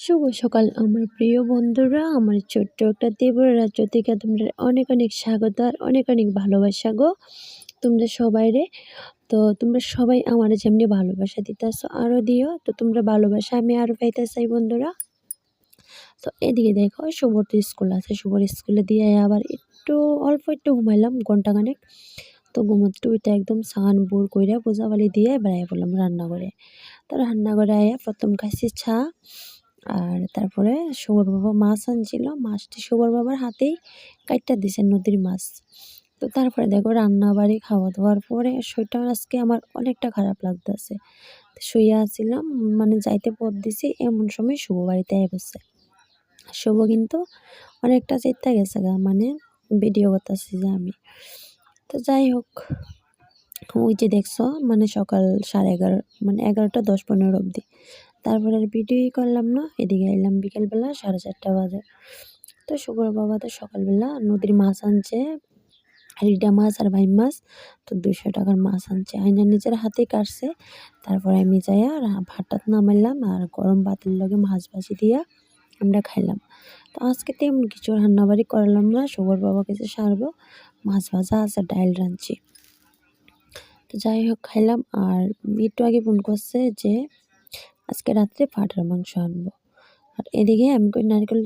শুভ সকাল, আমার প্রিয় বন্ধুরা, আমার ছোট্ট একটা ত্রিপুরা রাজ্য থেকে তোমরা অনেক অনেক স্বাগত আর অনেক অনেক ভালোবাসা গো তোমরা সবাই রে। তো তোমরা সবাই আমার যেমনি ভালোবাসা দিতেছো আরও দিও। তো তোমরা ভালোবাসা আমি আরও পাইতে চাই বন্ধুরা। তো এদিকে দেখো, শুভর তো স্কুল আছে, শুভর স্কুলে দিয়ে আবার একটু অল্প একটু ঘুমাইলাম ঘন্টাখানেক তো ঘুমোতে ওইটা একদম সান বোর কইরা বোঝাবালি দিয়ে বেড়াই পড়লাম রান্নাঘরে। তো রান্নাঘরে আয়া প্রথম খাইছি চা। আর তারপরে শুভর বাবা মাছ আনছিল। মাছটি শুভর বাবার হাতেই কাইটটা দিছে নদীর মাছ। তো তারপরে দেখো রান্না বাড়ি খাওয়া দাওয়ার পরে শরীরটা আজকে আমার অনেকটা খারাপ লাগতেছে। শুয়ে আছিলাম মানে যাইতে পথ দিছি, এমন সময় শুভ বাড়িতে বসছে শুভ কিন্তু অনেকটা চিন্তা গেছে গা মানে ভিডিও করতেছি যে আমি। তো যাই হোক, ওই যে দেখছ মানে সকাল সাড়ে এগারো মানে এগারোটা দশ পনেরো অবধি। তারপরে আর ভিডিওই করলাম না, এদিকে এলাম বিকেলবেলা সাড়ে চারটা বাজে। তো শুভর বাবা তো সকালবেলা নদীর মাছ আনছে, রিডা মাছ আর ভাই মাছ, তো দুশো টাকার মাছ আনছে। আইনা নিজের হাতেই কাটছে, তারপরে আমি যাই আর ভাতটাত নামাইলাম আর গরম ভাতের লগে মাছ ভাজি দিয়া আমরা খাইলাম। তো আজকে তেমন কিছু রান্নাবাড়ি করলাম না শুভর বাবা কাছে সারবো, মাছ ভাজা আছে, ডাইল রাঁধছি। তো যাই হোক, খাইলাম। আর একটু আগে ফোন করছে যে আজকে রাত্রে পাঠার মাংস আনব। আর এদিকে আমি কই নারকেল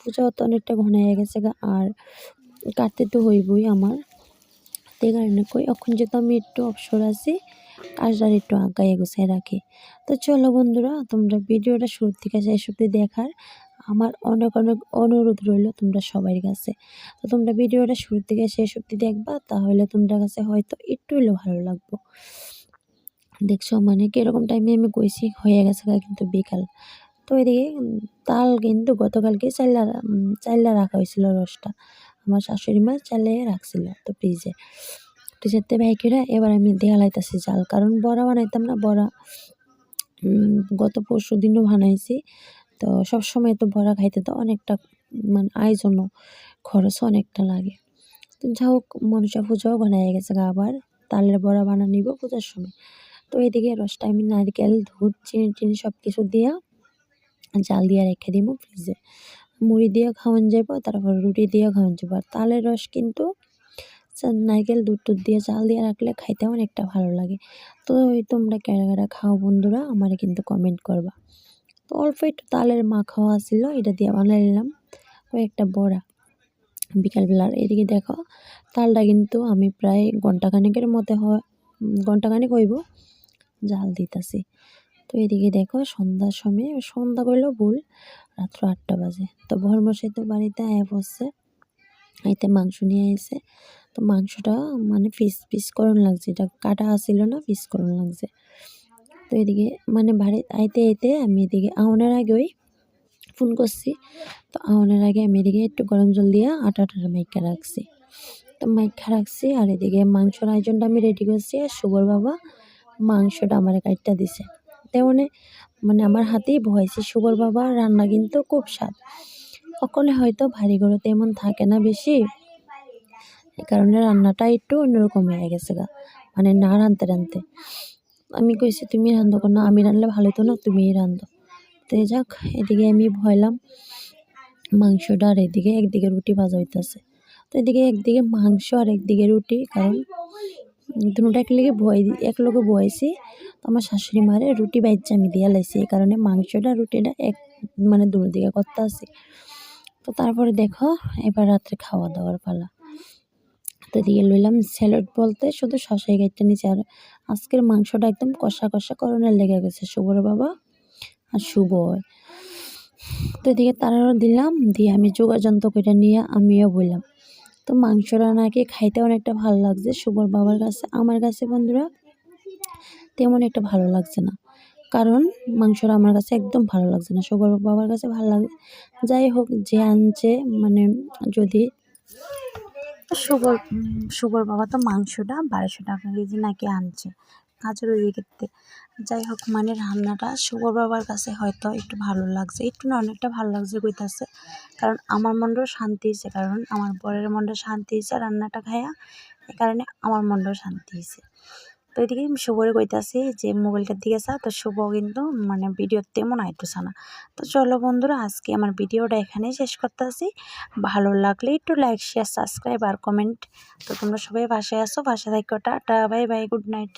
পূজা তো অনেকটা ঘনাইয়া গেছে আর কাটতে তো হইবই আমার। তে কারণে কই এখন যেহেতু আমি একটু অবসর আছি, কাজটার একটু আগায় গুছাই রাখি। তো চলো বন্ধুরা, তোমরা ভিডিওটা শুরু থেকে শেষ অব্দি দেখার আমার অনেক অনেক অনুরোধ রইল তোমরা সবার কাছে। তো তোমরা ভিডিওটা শুরু থেকে শেষ অব্দি দেখবা, তাহলে তোমরা কাছে হয়তো একটু হলেও ভালো লাগবো। দেখছ মানে কীরকম টাইমে আমি কইছি, হয়ে গেছে কিন্তু বিকাল। তো এদিকে তাল কিন্তু গতকালকে চাইলা চাইলা রাখা হয়েছিল রসটা। আমার শাশুড়ি মা চালে রাখছিল তো ফ্রিজে ফ্রিজেতে ভাইকেরা এবার আমি দেয়ালাইতেছি জাল। কারণ বড়া বানাইতাম না, বড়া গত পরশু দিনও বানাইছি। তো সব সময় তো বড়া খাইতে তো অনেকটা মানে আয়োজনও খরচও অনেকটা লাগে। তো যা হোক, মনসা পুজোও বানাই গেছে আবার। তালের বড়া বানা নিব পূজার সময়। তো এদিকে রসটা আমি নারকেল, দুধ, চিনি, টিনি সব কিছু দিয়া জাল দিয়ে রেখে দিব ফ্রিজে মুড়ি দিয়ে খাওয়ান যাব তারপর রুটি দিয়ে খাওয়ান যাব আর তালের রস কিন্তু নারকেল, দুধ, টুধ দিয়ে চাল দিয়ে রাখলে খাইতে অনেকটা ভালো লাগে। তো ওই তোমরা কেরা কেরা খাও বন্ধুরা, আমার কিন্তু কমেন্ট করবা। তো অল্প একটু তালের মা খাওয়া ছিল, এটা দিয়ে বানাই নিলাম একটা বড়া বিকালবেলার এদিকে দেখো, তালটা কিন্তু আমি প্রায় ঘন্টাখানেকের মধ্যে হয়, ঘন্টাখানেক হইব। জাল দিতেছি। তো এদিকে দেখো সন্ধ্যার সময়, সন্ধ্যা করলেও ভুল রাত্র আটটা বাজে। তো ভরমশাই তো বাড়িতে আয়া পড়ছে, আইতে মাংস নিয়ে এসে তো মাংসটা মানে পিস পিস করন লাগছে, এটা কাটা আসছিল না, পিস করন লাগছে। তো এদিকে মানে বাড়ি, আইতে আইতে আমি এদিকে আওনার আগে ওই ফোন করছি। তো আওয়ানোর আগে আমি এদিকে একটু গরম জল দিয়ে আটা আটাটা মাইকা রাখছি। তো মাইকা রাখছি আর এদিকে মাংসর আয়োজনটা আমি রেডি করছি, আর শুভর বাবা মাংসটা আমার কাইটটা দিছে। তেমনি মানে আমার হাতেই বহাইছি। শুভর বাবার রান্না কিন্তু খুব স্বাদ। সকলে হয়তো ভারী করে তেমন থাকে না বেশি। এই কারণে রান্নাটা একটু অন্যরকম হয়ে গেছে গা। মানে না রাঁধতে রাঁধতে। আমি কইছি, তুমি রান্ধো না আমি রাঁধলে ভালো তো না? তুমিই রান্ধো তো যাক, এদিকে আমি ভয়লাম মাংসটা আর এদিকে একদিকে রুটি ভাজা হইতেছে। তো এদিকে একদিকে মাংস আর একদিকে রুটি। কারণ দুটা একলগে বয় একলগে বয়েছি আমার শাশুড়ি মারে রুটি বাইচ্ছে আমি দিয়া লাইছি, এই কারণে মাংসটা, রুটিটা এক মানে দিকে করতে আসি তো তারপরে দেখো, এবার রাত্রে খাওয়া দাওয়ার পালা। তো এদিকে লইলাম স্যালাড বলতে, শুধু শশাই গাইতে নিচে আর আজকের মাংসটা একদম কষা কষা করণের লেগে গেছে, শুভর বাবা আর শুভ। তো এদিকে তারাও দিলাম, দিয়ে আমি যোগাযন্ত্র করে নিয়ে আমিও বললাম তো মাংস রান্নাকে খাইতে অনেকটা ভালো লাগছে। শুভর বাবার কাছে, আমার কাছে বন্ধুরা, তেমন একটা ভালো লাগছে না। কারণ মাংসটা আমার কাছে একদম ভালো লাগছে না। শুভর বাবার কাছে ভালো লাগে, যাই হোক, যে আনছে মানে যদি শুভর শুভর বাবা তো মাংসটা বারোশো টাকা কেজি নাকি আনছে। কাজের ওই ক্ষেত্রে যাই হোক মানে রান্নাটা শুভর বাবার কাছে হয়তো একটু ভালো লাগছে। একটু না, অনেকটা ভালো লাগছে কইতাছে। কারণ আমার মনটাও শান্তি হয়েছে কারণ আমার বরের মনটা শান্তি হয়েছে রান্নাটা খাইয়া এই কারণে আমার মনটাও শান্তি হয়েছে তো এদিকে শুভরে কইতাছি যে, মোবাইলটার দিকে চা তো শুভ কিন্তু মানে ভিডিও তেমন আইতেছে না। তো চলো বন্ধুরা, আজকে আমার ভিডিওটা এখানেই শেষ করতেছি। ভালো লাগলে একটু লাইক শেয়ার সাবস্ক্রাইব আর কমেন্ট তো তোমরা সবাই বাসায় আসো বাসা থাকো, tata, bye bye good night